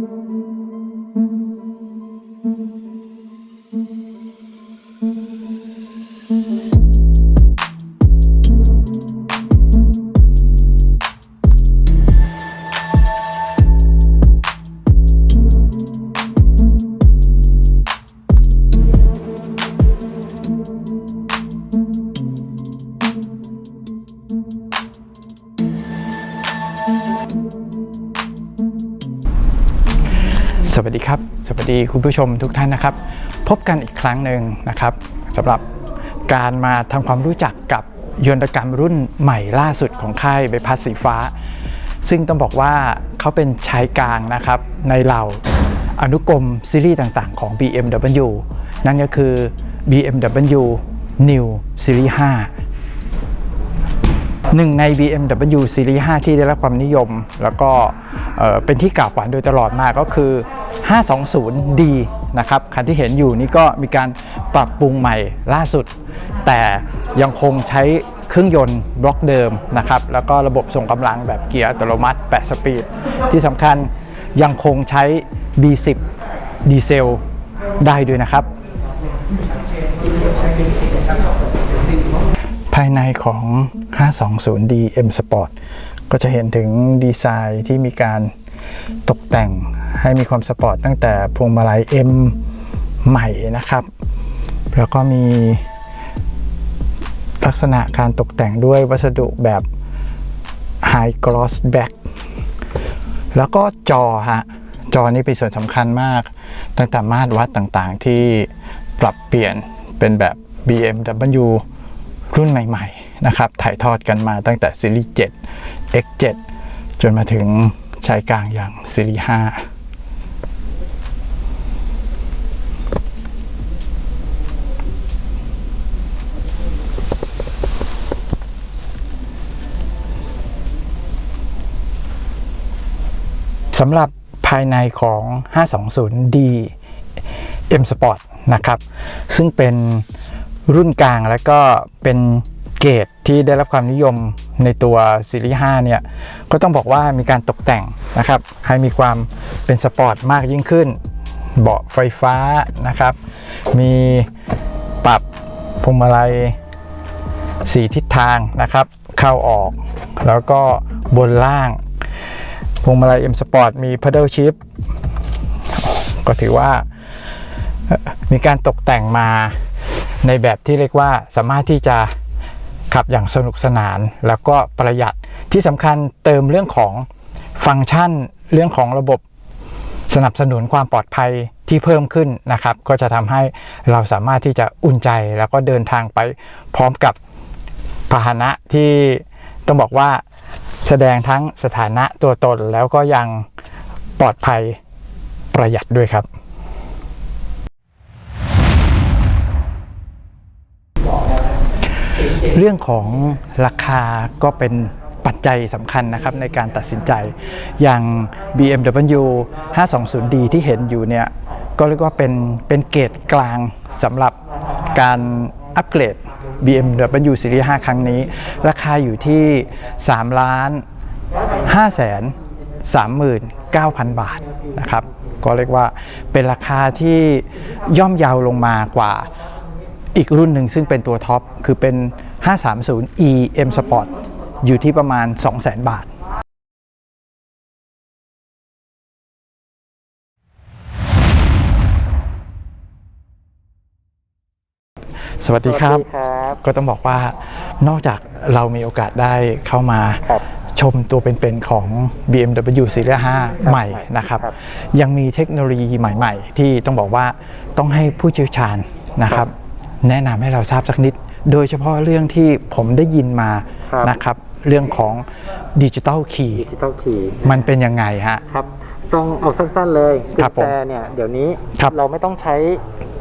Música สวัสดีครับ สวัสดีคุณผู้ชมทุกท่านนะครับ พบกันอีกครั้งหนึ่งนะครับสำหรับการมาทำความรู้จักกับยนตกรรมรุ่นใหม่ล่าสุดของค่ายใบพัดสีฟ้า ซึ่งต้องบอกว่าเขาเป็นชายกลางนะครับในเหล่าอนุกรมซีรีส์ต่างๆ ของ BMW นั่นก็คือ BMW New Series 5 หนึ่งใน BMW Series 5 ที่ได้รับความนิยม แล้วก็เป็นที่กล่าวขวัญโดยตลอดมาก็คือ 520D นะครับคันที่เห็นอยู่นี่ก็มีการปรับปรุงใหม่ล่าสุด แต่ยังคงใช้เครื่องยนต์บล็อกเดิมนะครับแล้วก็ระบบส่งกำลังแบบเกียร์อัตโนมัติ 8 สปีด ที่สำคัญยังคงใช้ B10 ดีเซลได้ด้วยนะครับ ภายในของ 520D M Sport ก็จะเห็นถึงดีไซน์ที่มีการตกแต่งให้มีความสปอร์ตตั้งแต่พวงมาลัย M ใหม่นะครับ แล้วก็มีลักษณะการตกแต่งด้วยวัสดุแบบ High Gloss Back แล้วก็จอฮะ จอนี้เป็นส่วนสำคัญมาก ตั้งแต่มาตรวัดต่างๆที่ปรับเปลี่ยนเป็นแบบ BMW รุ่นใหม่ๆนะครับถ่ายทอดกันมาตั้งแต่ซีรีส์ 7 X7 จนมาถึงชายกลางอย่างซีรีส์ 5สำหรับภายในของ 520D M Sport นะครับ ซึ่งเป็น รุ่นกลางแล้วก็เป็นเกรดที่ได้รับความนิยมในตัวซีรีส์5เนี่ยก็ต้องบอกว่ามีการตกแต่งนะครับให้มีความเป็นสปอร์ตมากยิ่งขึ้น เบาะไฟฟ้านะครับ มีปรับพวงมาลัยสีทิศทางนะครับ เข้าออก แล้วก็บนล่างพวงมาลัย M Sport มี Paddle Shift ก็ถือว่ามีการตกแต่งมา ในแบบที่เรียกว่าสามารถที่จะขับอย่างสนุกสนาน แล้วก็ประหยัดที่สำคัญเติมเรื่องของฟังก์ชันเรื่องของระบบสนับสนุนความปลอดภัยที่เพิ่มขึ้นนะครับ ก็จะทำให้เราสามารถที่จะอุ่นใจแล้วก็เดินทางไปพร้อมกับพาหนะที่ต้องบอกว่าแสดงทั้งสถานะตัวตนแล้วก็ยังปลอดภัยประหยัดด้วยครับ เรื่องของราคาก็เป็นปัจจัยสำคัญนะครับในการตัดสินใจ อย่าง BMW 520D ที่เห็นอยู่เนี่ยก็เรียกว่าเป็นเป็นเกรดกลางสำหรับการอัปเกรด BMW Series 5 ครั้งนี้ ราคาอยู่ที่3ล้าน5แสน39,000 บาทนะครับ ก็เรียกว่าเป็นราคาที่ย่อมเยาวลงมากว่าอีกรุ่นหนึ่งซึ่งเป็นตัวท็อปคือเป็น 530e M Sport อยู่ที่ประมาณ 200,000 บาทสวัสดีครับสวัสดีครับ ก็ต้องบอกว่านอกจากเรามีโอกาสได้เข้ามาครับชมตัวเป็นๆของ BMW Series 5 ใหม่นะครับครับ ยังมีเทคโนโลยีใหม่ๆ ที่ต้องบอกว่าต้องให้ผู้เชี่ยวชาญนะครับ แนะนำให้เราทราบสักนิด โดยเฉพาะเรื่องที่ผมได้ยินมาครับ นะครับ เรื่องของดิจิ t a ลคีย์ดิจิตอลคีย์มันเป็นยังไงฮะ ครับต้องเอาสั้นๆเลยครับผมกุญแจเนี่ยเดี๋ยวนี้ครับเราไม่ต้องใช้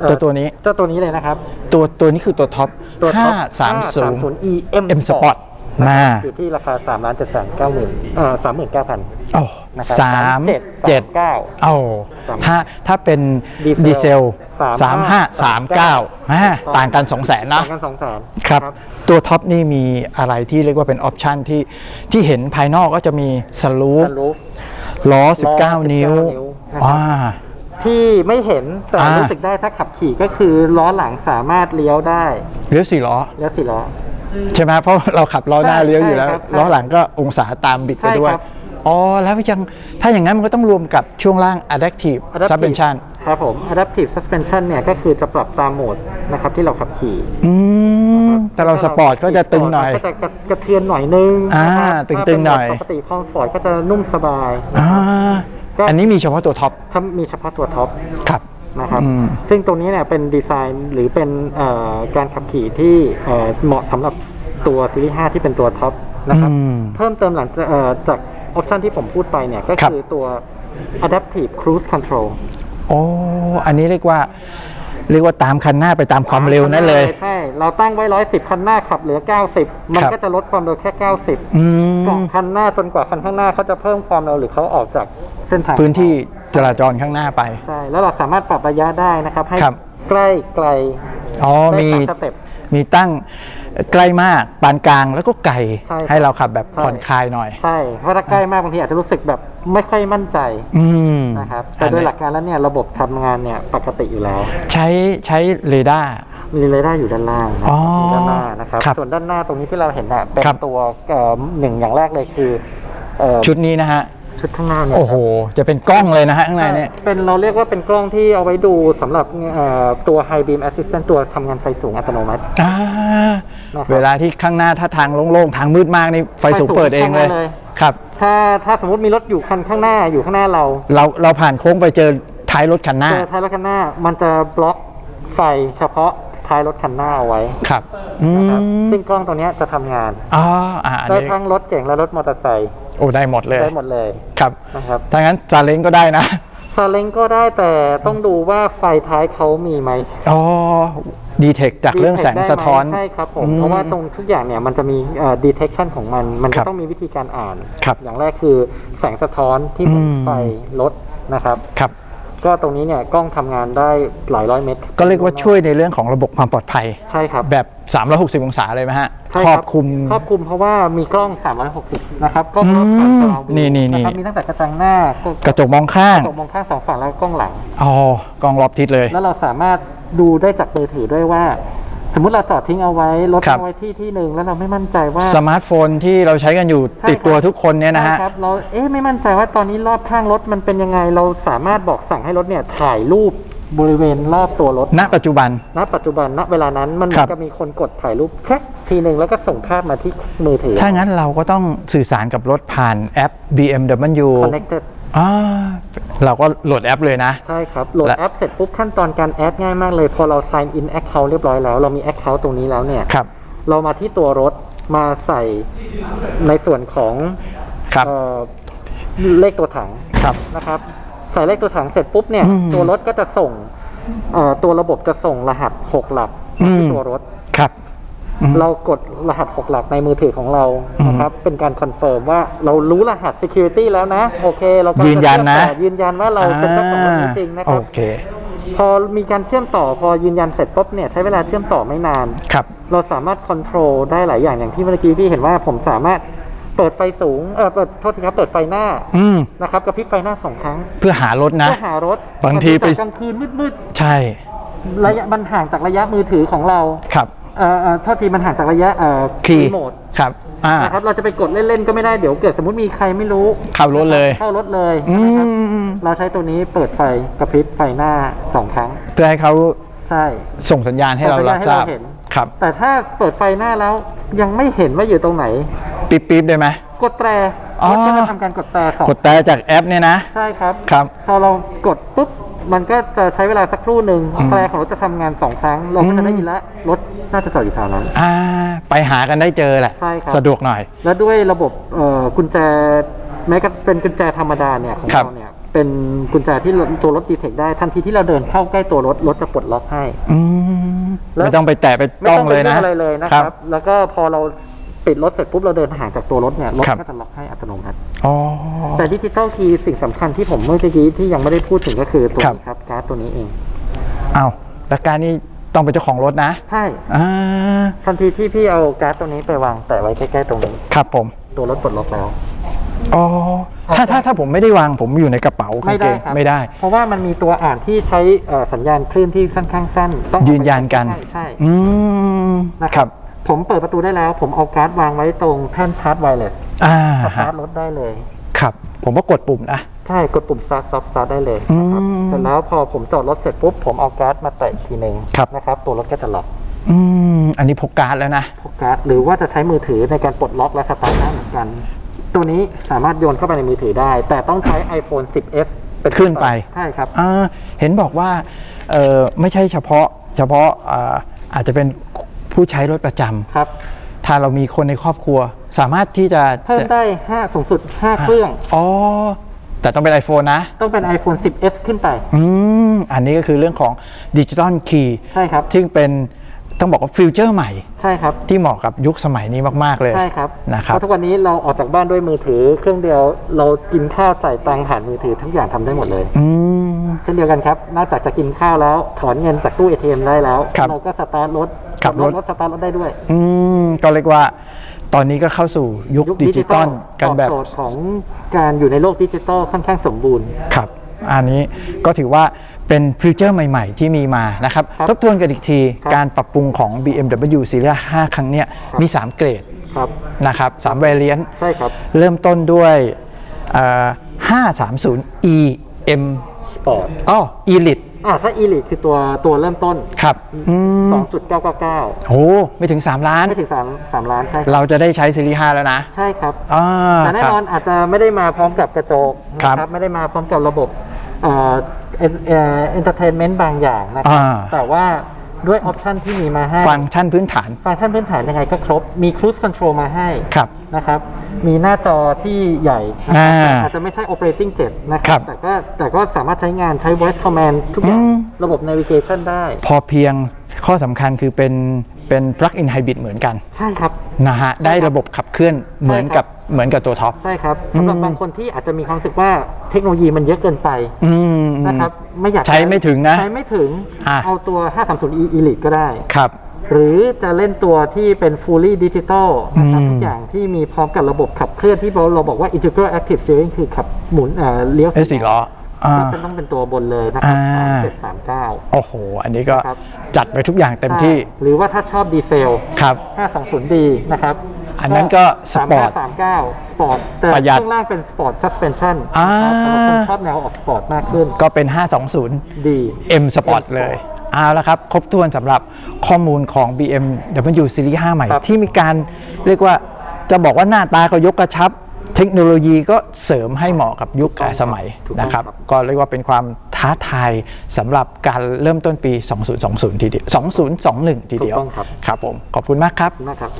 เอ่อตัวตัวนี้ เจ้าตัวนี้เลยนะครับตัวตัวนี้คือตัวท็อปตัวท็อป530 530 e M M Sport นะมาอยู่ที่ราคา3ล้าน7แสน9หมื่นเอ่อ39,000โอ้นะครับสามเจ็ด37โอ้ถ้าถ้าเป็นดีเซลดีเซลสามห้าสามเก้า35ต่างกันสองแสนต่านะงกัน2แสน ครับ ตัวท็อปนี่มีอะไรที่เรียกว่าเป็นออปชันที่ที่เห็นภายนอกก็จะมีสลูปซันรูฟล้อล้อ 19 นิ้ว19นิ้วนะคอ่ารับที่ไม่เห็นแต่อ่ารู้ รู้สึกได้ถ้าขับขี่ก็คือล้อหลังสามารถเลี้ยวได้เลี้ยวสี่ล้อ เลี้ยวสี่ล้อ ใช่ไหมเพราะเราขับล้อหน้าใช่เลี้ยวอยู่แล้ว ใช่ครับใช่ล้อหลังก็องศาตามบิดไปใช่ด้วยครับ อ๋อ แล้วยังถ้าอย่างนั้นมันก็ต้องรวมกับช่วงล่าง adaptive Adaptive suspension ครับผม adaptive suspension เนี่ยก็คือจะปรับตามโหมดนะครับที่เราขับขี่อืมแต่เราสปอร์ตก็จะตึงหน่อย ก็จะกระกระเทือนหน่อยนึงอ่านะครับตึงๆหน่อยถ้าเป็ปกติคอมฟอร์ตก็จะนุ่มสบาย อ่าก็ อันนี้มีเฉพาะตัวท็อปถ้ามีเฉพาะตัวท็อป ครับ นะครับ อืม ซึ่งตรงนี้เนี่ยเป็นดีไซน์หรือเป็นเอ่อการขับขี่ที่เอ่อเหมาะสำหรับตัวซีรีส์5ที่เป็นตัวท็อปนะครับ อืม เพิ่มเติมหลังจากเอ่อจากออปชันที่ผมพูดไปเนี่ยก็ครับ คือตัว adaptive cruise control โอ้อันนี้เรียกว่า เรียกว่าตามคันหน้าไปตามความเร็วนั่นเลย ใช่ เราตั้งไว้ 110 คันหน้าขับเหลือ 90 มันครับ ก็จะลดความเร็วแค่ 90อืมเกาะคันหน้าจนกว่าคันข้างหน้าเขาจะเพิ่มความเร็วหรือเขาออกจากเส้นทางพื้นที่ จราจรข้างหน้าไป ใช่ แล้วเราสามารถปรับระยะได้นะครับ ให้ครับ ใกล้ไกลอ๋อได้มีตามสเต็ป มีตั้งใกล้มากปานกลางแล้วก็ไกลใช่ครับให้เราขับแบบใช่ ผ่อนคลายหน่อย ใช่ เพราะถ้าใกล้มากบางทีอาจจะรู้สึกแบบไม่ค่อยมั่นใจอืมนะครับแต่โดยหลักการแล้วเนี่ยระบบทำงานเนี่ยปกติอยู่แล้ว ใช้ใช้เรดาร์ มีเรดาร์อยู่ด้านล่างนะอ๋ออยู่ด้านหน้านะครับครับส่วนด้านหน้าตรงนี้ที่เราเห็นน่ะเป็นครับ ตัวเอ่อหนึ่งอย่างแรกเลยคือเอ่อชุดนี้นะฮะ ชุดข้างหน้าเนี่ยโอ้โห จะเป็นกล้องเลยนะฮะข้างในเนี่ย เป็นเราเรียกว่าเป็นกล้องที่เอาไว้ดูสำหรับเอ่อตัว High Beam Assistant ตัวทำงานไฟสูงอัตโนมัติ อ่านะครับเวลาที่ข้างหน้าถ้าทางโล่งๆ ทางมืดมากนี่ไฟสูงไฟสูงเปิดเองเลย เข้ามาเลย ครับ ถ้าถ้าสมมติมีรถอยู่คันข้างหน้าอยู่ข้างหน้าเราเราเราผ่านโค้งไปเจอท้ายรถคันหน้า เจอท้ายรถคันหน้า มันจะบล็อกไฟเฉพาะท้ายรถคันหน้าเอาไว้ครับอืนะครับมซึ่งกล้องตัวเนี้ยจะทำงานอ๋ออ่าอันได้นี้ทั้งรถเก่งและรถมอเตอร์ไซค์ โอ้ได้หมดเลยได้หมดเลยครับนะครับถ้างั้นซาเล้งก็ได้นะซาเล้งก็ได้แต่ต้องดูว่าไฟท้ายเขามีไหมอ๋อดีเทคจากเรื่องแสง detect ได้ไหมสะท้อนใช่ครับผมอืมเพราะว่าตรงทุกอย่างเนี่ยมันจะมีเอ่อ detection ของมัน มันครัจะบต้องมีวิธีการอ่านครับอย่างแรกคือแสงสะท้อนที่เหมือนอืมไฟรถนะครับครับ ก็ตรงนี้เนี่ยกล้องทำงานได้หลายร้อยเมตรก็เรียกว่าช่วยในเรื่องของระบบความปลอดภัย ใช่ครับแบบ 360 องศาเลยไหมฮะใช่ครอบคลุม ครอบคลุมเพราะว่ามีกล้อง 360 นะครับกล้องรถอืมฝั่งเรานี่นี่นี่ะครับมีตั้งแต่กระจังหน้ากระจกมองข้างกระจกมองข้างสองฝั่งแล้วก็กล้องหลัง อ๋อกล้องรอบทิศเลย แล้วเราสามารถดูได้จากมือถือด้วยว่า สมมุติเราจอดทิ้งเอาไว้รถครับ เอาไว้ที่ที่หนึ่งแล้วเราไม่มั่นใจว่าสมาร์ทโฟนที่เราใช้กันอยู่ใช่ติดตัวครับทุกคนเนี่ยนะฮะ ใช่ครับเราเอ๊ะไม่มั่นใจว่าตอนนี้รอบข้างรถมันเป็นยังไง เราสามารถบอกสั่งให้รถเนี่ยถ่ายรูปบริเวณรอบตัวรถณปัจจุบัน ณปัจจุบันณเวลานั้นมันครับจะมีคนกดถ่ายรูปเช็คทีหนึ่งแล้วก็ส่งภาพมาที่มือถือ ถ้างั้นเราก็ต้องสื่อสารกับรถผ่านแอป BMW connected อ่าเราก็โหลดแอปเลยนะ ใช่ครับ โหลดและ แอปเสร็จปุ๊บขั้นตอนการแอดง่ายมากเลย พอเรา sign in account เรียบร้อยแล้ว เรามี account ตรงนี้แล้วเนี่ย ครับ เรามาที่ตัวรถมาใส่ในส่วนของครับ เอ่อเลขตัวถังครับ นะครับ ใส่เลขตัวถังเสร็จปุ๊บเนี่ย อืมตัวรถก็จะส่งเอ่อตัวระบบจะส่งรหัส 6 หลักมาที่อืม ตัวรถ ครับอืม เรากดรหัส6หลักในมือถือของเราอืมนะครับเป็นการคอนเฟิร์มว่าเรารู้รหัส security แล้วนะ โอเค เราก็ยืนยันนะจเชื่อมต่อยืนยันว่าเราเป็นเจ้าของรถจริงๆนะครับโอเคพอมีการเชื่อมต่อพอยืนยันเสร็จปุ๊บเนี่ยใช้เวลาเชื่อมต่อไม่นานครับเราสามารถคอนโทรลได้หลายอย่างอย่างที่เมื่อกี้พี่เห็นว่าผมสามารถเปิดไฟสูง เออเปิดโทษทีครับ เปิดไฟหน้า อืมนะครับกระพริบไฟหน้าสองครั้ง เพื่อหารถนะ เพื่อหารถ บางทีไปจากกลางคืนมืดใช่ๆระยะมันห่างจากระยะมือถือของเรา ครับ เอ่อเอ่อโทษทีมันห่างจากระยะเอ่อคีย์โหมดครับ อ่า นะครับเราจะไปกดเล่นๆก็ไม่ได้เดี๋ยวเกิดสมมติมีใครไม่รู้เข้ารถเลย เข้ารถเลยอืนะครับมเราใช้ตัวนี้เปิดไฟกระพริบไฟหน้าสองครั้ง เพื่อให้เขาใช่ ส่งสัญญาณให้เราส่งสัรัญบญาณให้ทราบเราเห็น ครับแต่ถ้าเปิดไฟหน้าแล้วยังไม่เห็นว่าอยู่ตรงไหน ปิ๊บปิ๊บได้ไหม กดแตรอ๋อ รถก็จะทำการกดแตรสองกดแต่จากแอปเนี่ยนะ ใช่ครับ ครับ พอเรากดปุ๊บ มันก็จะใช้เวลาสักครู่หนึ่งอืมแตรของรถจะทำงานสองครั้ง เราก็จะได้ยินแล้วรถน่าจะจอดอยู่แถวนั้น อ่าไปหากันได้เจอแหละ ใช่ครับ สะดวกหน่อย แล้วด้วยระบบเอ่อกุญแจแม้กระเป็นกุญแจธรรมดาเนี่ยของครับ เราเนี่ยเป็นกุญแจที่ตัวรถดีเทคได้ทันทีที่เราเดินเข้าใกล้ตัวรถรถจะปลดล็อกให้ อืมแล้ว ไม่ต้องไปแตะไปไม่ต้องต้องเลยไปนะยุ่งอะไรเลยนะครับ แล้วก็พอเรา ปิดรถเสร็จปุ๊บเราเดินห่างจากตัวรถเนี่ยรถครับ ก็จะล็อกให้อัตโนมัติ อ๋อ แต่ดิจิตอลคีย์สิ่งสำคัญที่ผมเมื่อกี้ที่ยังไม่ได้พูดถึงก็คือตัวครับนี้ครับการ์ดตัวนี้เอง เอาแล้วการนี้ต้องเป็นเจ้าของรถนะ ใช่อ่า ทันทีที่พี่เอาการ์ดตัวนี้ไปวางแตะไว้ใกล้ๆตรงนี้ครับผม ตัวรถปลดล็อกแล้ว อ๋อ ถ้าถ้าถ้าผมไม่ได้วางผมอยู่ในกระเป๋ากางไม่เกได้งครับไม่ได้ เพราะว่ามันมีตัวอ่านที่ใช้เอ่อสัญญาณคลื่นที่ค่อนข้างสั้นต้องเอาไปยืนยันกัน ใช่ใช่ อืม นะครับ ผมเปิดประตูได้แล้ว ผมเอาการ์ดวางไว้ตรงแท่นชาร์จไวเลสอ่าสฮะตาร์ทรถได้เลย ครับ ผมก็กดปุ่มนะ ใช่กดปุ่ม start stop start ได้เลยนะครับอืมเสร็จแล้วพอผมจอดรถเสร็จปุ๊บ ผมเอาการ์ดมาแตะอีกทีหนึ่งครับ นะครับ ตัวรถก็จะล็อกอืม อันนี้พกการ์ดแล้วนะ พกการ์ดหรือว่าจะใช้มือถือในการปลดล็อกและสตาร์ทได้เหมือนกัน ตัวนี้สามารถโยนเข้าไปในมือถือได้ แต่ต้องใช้ iPhone 10s เป็นขึ้นไป ใช่ครับ อ่าเห็นบอกว่าเออไม่ใช่เฉพาะเฉพาะอ่าอาจจะเป็น ผู้ใช้รถประจำครับ ถ้าเรามีคนในครอบครัว สามารถที่จะเพิ่มจะได้5สูงสุด 5 เครื่อง อ๋อ แต่ต้องเป็น iPhone นะ ต้องเป็น iPhone 10s ขึ้นไป อืม อันนี้ก็คือเรื่องของดิจิตอลคีย์ใช่ครับ ซึ่งเป็นต้องบอกว่าฟิวเจอร์ใหม่ ใช่ครับที่เหมาะกับยุคสมัยนี้มาก ๆ เลยใช่ครับนะครับเพราะทุกวันนี้เราออกจากบ้านด้วยมือถือ เครื่องเดียวเรากินข้าวจ่ายตังค์ผ่านมือถือทุกอย่างทำได้หมดเลย อืม เช่นเดียวกันครับนอกจากจะกินข้าวแล้ว ถอนเงินจากตู้ ATM ได้แล้ว ครับ เราก็สตาร์ทรถ ขับรถรถสตาร์ทรถได้ด้วย อืมก็เรียกว่า ตอนนี้ก็เข้าสู่ยุคดิจิตอลกันแบบตอบโจทย์ของการอยู่ในโลกดิจิตอลค่อนข้างสมบูรณ์ครับอันนี้ก็ถือว่าเป็นฟิวเจอร์ใหม่ ๆ ที่มีมานะครับครับทบทวนกันอีกทีครับการปรับปรุงของ BMW Series 5 ครั้งเนี้ยครับมี 3 เกรดครับนะครับ3 variant ใช่ครับ เริ่มต้นด้วยเอ่อ 530e m สปอร์ตอ๋อ elite อ่าถ้า Elite คือตัวตัวเริ่มต้น ครับอืม2.999โอ้ไม่ถึง 3 ล้าน ไม่ถึง3 3ล้านใช่ครับเราจะได้ใช้ซีรีส์5แล้วนะใช่ครับ อ่าแต่แน่ครับ นอนอาจจะไม่ได้มาพร้อมกับกระจกครับนะครับไม่ได้มาพร้อมกับระบบเอ่อเอนเอนเตอร์เทนเมนต์บางอย่างนะครัอ่าแต่ว่า ด้วยออปชันที่มีมาให้ ฟังก์ชันพื้นฐาน ฟังก์ชันพื้นฐานยังไงก็ครบ มี Cruise Control มาให้ครับ นะครับ มีหน้าจอที่ใหญ่นะคอ่ารับอาจจะไม่ใช่ Operating 7 นะคครัรับ บ แต่ก็แต่ก็สามารถใช้งานใช้ Voice Command ทุกอย่าง อืม ระบบ Navigation ได้ พอเพียงข้อสำคัญคือเป็นเป็น plug-in hybrid เหมือนกันใช่ครับ นะฮะ ได้ระบบขับเคลื่อนเหมือนกับ เหมือนกับตัวท็อป ใช่ครับสำหรับบางคนที่อาจจะมีความรู้สึกว่าเทคโนโลยีมันเยอะเกินไปอืม นะครับไม่อยากใช้ไม่ถึงนะใช้ไม่ถึงอะ เอาตัว 530e Elite ก็ได้ ครับ หรือจะเล่นตัวที่เป็น fully digital นะครับอืม ทุกอย่างที่มีพร้อมกับระบบขับเคลื่อนที่เราเราบอกว่า integral active steering คือขับหมุนเอ่อเลี้ยวเอสสี่ล้ออ่า ก็เป็นต้องเป็นตัวบนเลยนะครับอ่าเจ็ดสามเก้าโอ้โห อันนี้ก็ครับ จัดไปทุกอย่างเต็มที่หรือว่าถ้าชอบดีเซล ครับ 520D นะครับ อันนั้นก็สปอร์ต3539สปอร์ตแต่ประหยัดข้างล่างเป็นสปอร์ต suspension อ่านะครับสำหรับคนชอบแนวออกสปอร์ตมากขึ้นก็เป็น 520 ดี M Sport เลย เอาละครับ ครบถ้วนสำหรับข้อมูลของ BMW Series 5 ใหม่ ครับ ที่มีการเรียกว่าจะบอกว่าหน้าตาก็ยกกระชับ เทคโนโลยีก็เสริมให้เหมาะกับยุคกับสมัยถูกต้องนะครับครับ ก็เรียกว่าเป็นความท้าทายสำหรับการเริ่มต้นปี 2020 ทีเดียว 2021 ทีเดียว ถูกต้องครับ ครับผม ขอบคุณมากครับขอบคุณมากครับ